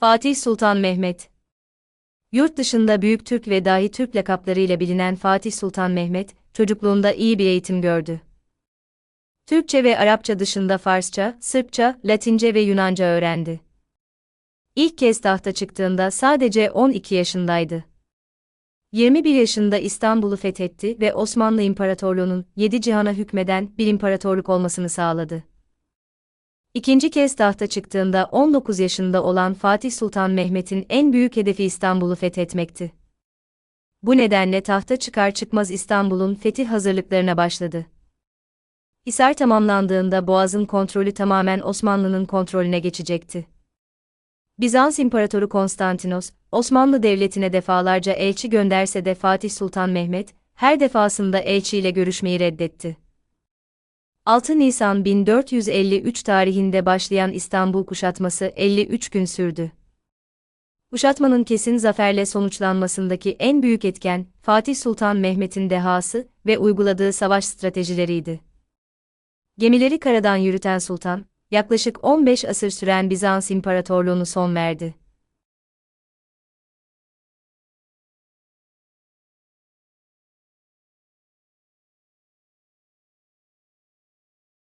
Fatih Sultan Mehmet Yurt dışında Büyük Türk ve Dahi Türk lakaplarıyla bilinen Fatih Sultan Mehmet, çocukluğunda iyi bir eğitim gördü. Türkçe ve Arapça dışında Farsça, Sırpça, Latince ve Yunanca öğrendi. İlk kez tahta çıktığında sadece 12 yaşındaydı. 21 yaşında İstanbul'u fethetti ve Osmanlı İmparatorluğu'nun yedi cihana hükmeden bir imparatorluk olmasını sağladı. İkinci kez tahta çıktığında 19 yaşında olan Fatih Sultan Mehmet'in en büyük hedefi İstanbul'u fethetmekti. Bu nedenle tahta çıkar çıkmaz İstanbul'un fetih hazırlıklarına başladı. Hisar tamamlandığında Boğaz'ın kontrolü tamamen Osmanlı'nın kontrolüne geçecekti. Bizans İmparatoru Konstantinos, Osmanlı Devleti'ne defalarca elçi gönderse de Fatih Sultan Mehmet, her defasında elçiyle görüşmeyi reddetti. 6 Nisan 1453 tarihinde başlayan İstanbul kuşatması 53 gün sürdü. Kuşatmanın kesin zaferle sonuçlanmasındaki en büyük etken, Fatih Sultan Mehmet'in dehası ve uyguladığı savaş stratejileriydi. Gemileri karadan yürüten sultan, yaklaşık 15 asır süren Bizans İmparatorluğunu son verdi.